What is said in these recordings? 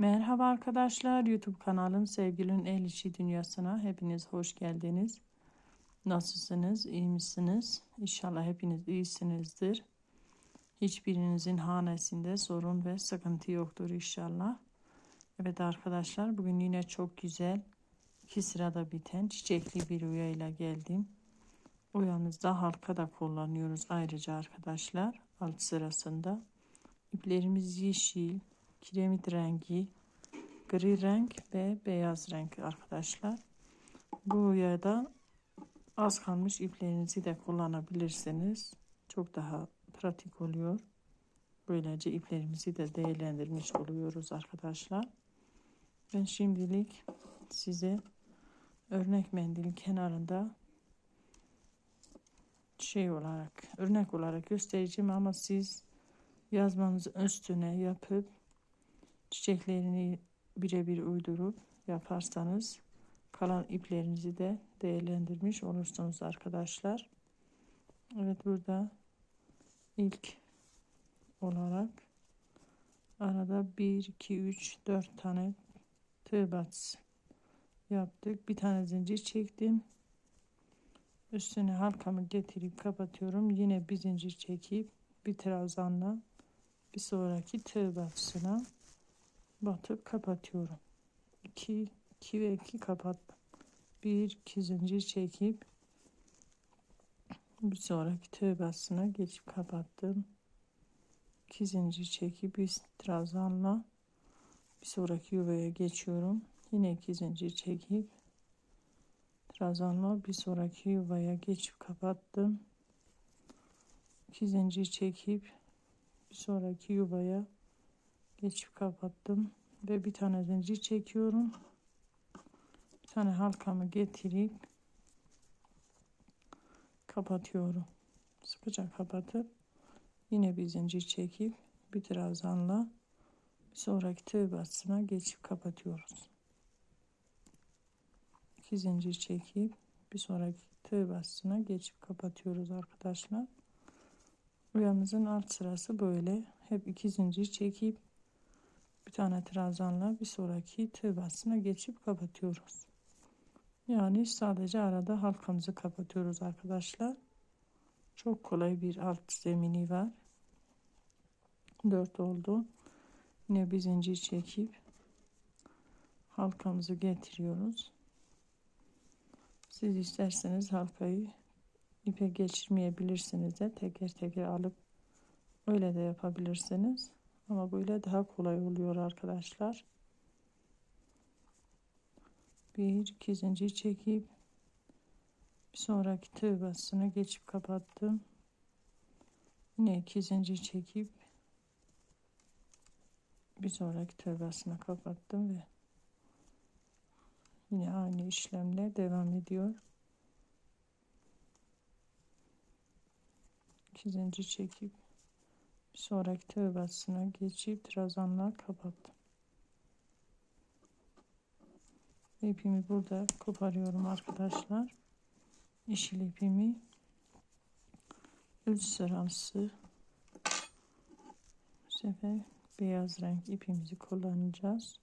Merhaba arkadaşlar YouTube kanalım Sevgilin El İşi Dünyası'na hepiniz hoş geldiniz. Nasılsınız? İyi misiniz? İnşallah hepiniz iyisinizdir. Hiçbirinizin hanesinde sorun ve sıkıntı yoktur inşallah. Evet arkadaşlar bugün yine çok güzel iki sırada biten çiçekli bir uyayla geldim. Uyamızda halka da kullanıyoruz ayrıca arkadaşlar alt sırasında. İplerimiz yeşil, kiremit rengi, gri renk ve beyaz renk arkadaşlar. Bu da az kalmış iplerinizi de kullanabilirsiniz. Çok daha pratik oluyor. Böylece iplerimizi de değerlendirmiş oluyoruz arkadaşlar. Ben şimdilik size örnek mendil kenarında şey olarak örnek olarak göstereceğim ama siz yazmanızı üstüne yapıp çiçeklerini birebir uydurup yaparsanız kalan iplerinizi de değerlendirmiş olursunuz arkadaşlar. Evet burada ilk olarak arada 1 2 3 4 tane tığ batısı yaptık. Bir tane zincir çektim. Üstüne halkamı getirip kapatıyorum. Yine bir zincir çekip bir trabzanla bir sonraki tığ batısına batıp kapatıyorum. 2 2 ve 2 kapattım. 1 2 zincir çekip bir sonraki tığ batısına geçip kapattım. 2 zincir çekip bir trabzanla bir sonraki yuvaya geçiyorum. Yine 2 zincir çekip trabzanla bir sonraki yuvaya geçip kapattım. 2 zincir çekip bir sonraki yuvaya geçip kapattım ve bir tane zincir çekiyorum. Bir tane halkamı getirip kapatıyorum. Sıkıca kapatıp yine bir zincir çekip bir trabzanla bir sonraki tığ batısına geçip kapatıyoruz. İki zincir çekip bir sonraki tığ batısına geçip kapatıyoruz arkadaşlar. Uyamızın alt sırası böyle. Hep iki zincir çekip bir tane trabzanla bir sonraki tığ geçip kapatıyoruz. Yani sadece arada halkamızı kapatıyoruz arkadaşlar. Çok kolay bir alt zemini var. 4 oldu. Yine bir zincir çekip halkamızı getiriyoruz. Siz isterseniz halkayı ipe geçirmeyebilirsiniz de teker teker alıp öyle de yapabilirsiniz. Ama böyle daha kolay oluyor arkadaşlar. Bir iki zincir çekip bir sonraki tığ geçip kapattım. Yine iki zincir çekip bir sonraki tığ kapattım ve yine aynı işlemle devam ediyor. 2 zincir çekip bir sonraki batısına geçip trabzanla kapattım. İpimi burada koparıyorum arkadaşlar. Yeşil ipimi üç sırası bu sefer beyaz renk ipimizi kullanacağız.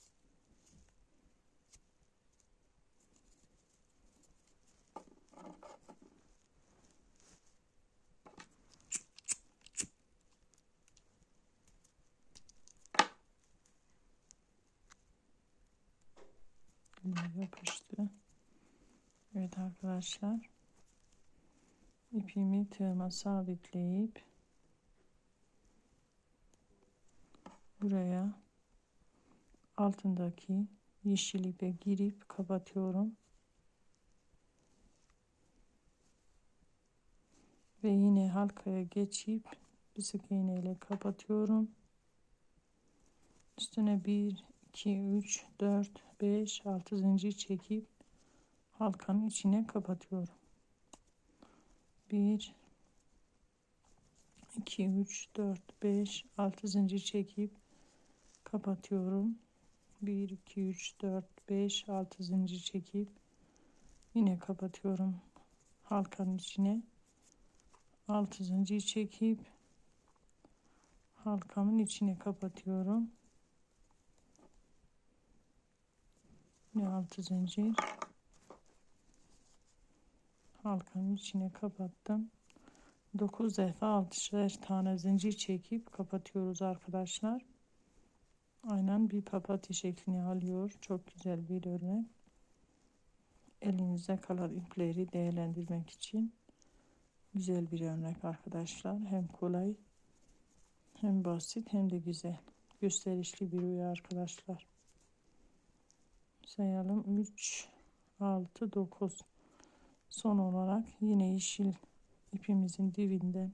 Evet arkadaşlar. ipimi tığıma sabitleyip buraya altındaki yeşil ipe girip kapatıyorum. Ve yine halkaya geçip bir sık iğne ile kapatıyorum. Üstüne bir 2 3 4 5 6 zincir çekip halkanın içine kapatıyorum. 1 2 3 4 5 6 zincir çekip kapatıyorum. 1 2 3 4 5 6 zincir çekip yine kapatıyorum halkanın içine. 6 zincir çekip halkamın içine kapatıyorum. 6 zincir halkanın içine kapattım. 9 defa 6'şer tane zincir çekip kapatıyoruz arkadaşlar. Aynen bir papatya şeklini alıyor. Çok güzel bir örnek. Elinizde kalan ipleri değerlendirmek için güzel bir örnek arkadaşlar. Hem kolay hem basit hem de güzel. Gösterişli bir rüya arkadaşlar. Sayalım. 3 6 9 son olarak yine yeşil ipimizin dibinden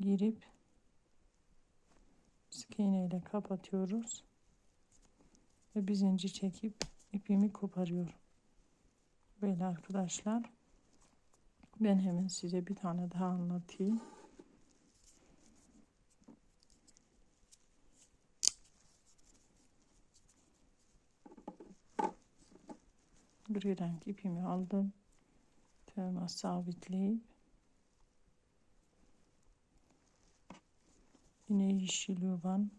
girip sık iğne ile kapatıyoruz. Ve bir zincir çekip ipimi koparıyorum. Böyle arkadaşlar ben hemen size bir tane daha anlatayım. Gri renk ipimi aldım tığıma sabitleyip. Yine yeşil yuvan.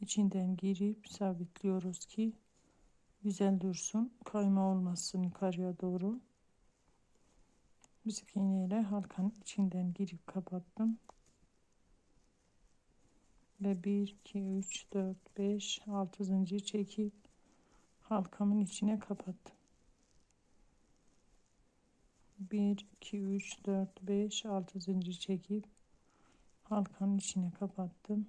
İçinden girip sabitliyoruz ki güzel dursun kayma olmasın yukarıya doğru. Müzik iğneyle halkanın içinden girip kapattım. Ve 1 2 3 4 5 6 zincir çekip halkamın içine kapattım 1 2 3 4 5 6 zincir çekip halkanın içine kapattım.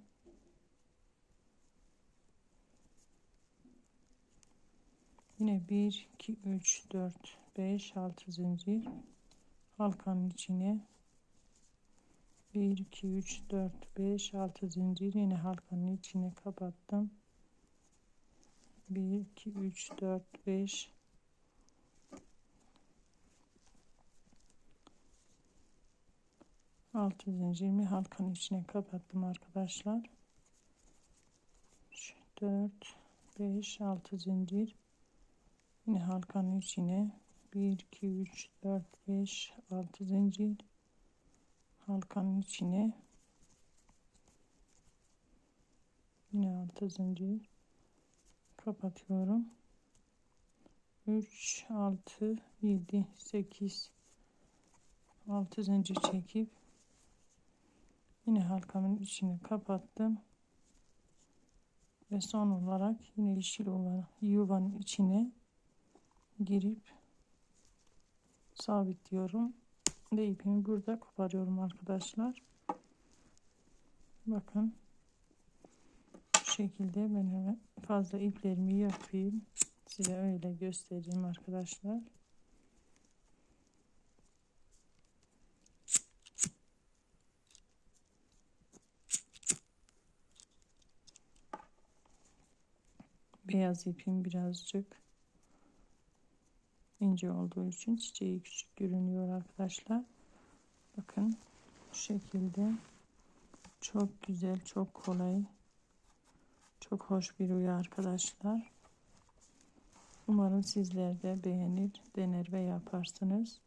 Yine 1 2 3 4 5 6 zincir halkanın içine. 1 2 3 4 5 6 zincir yine halkanın içine kapattım. 1 2 3 4 5 6 zincirimi halkanın içine kapattım arkadaşlar. 4 5 6 zincir. Yine halkanın içine 1 2 3 4 5 6 zincir. Halkanın içine yine 6 zincir kapatıyorum. 3 6 7 8 6 zincir çekip yine halkamın içine kapattım. Ve son olarak yine yeşil olan yuvanın içine girip sabitliyorum. Ve ipimi burada koparıyorum arkadaşlar. Bakın. Bu şekilde ben hemen fazla iplerimi yapayım. Size öyle göstereyim arkadaşlar beyaz ipim birazcık ince olduğu için çiçeği küçük görünüyor arkadaşlar. Bakın bu şekilde çok güzel, çok kolay, çok hoş bir rüya arkadaşlar. Umarım sizler de beğenir, dener ve yaparsınız.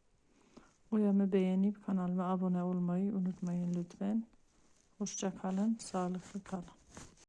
Uyamı beğenip kanalıma abone olmayı unutmayın lütfen. Hoşça kalın, sağlıklı kalın.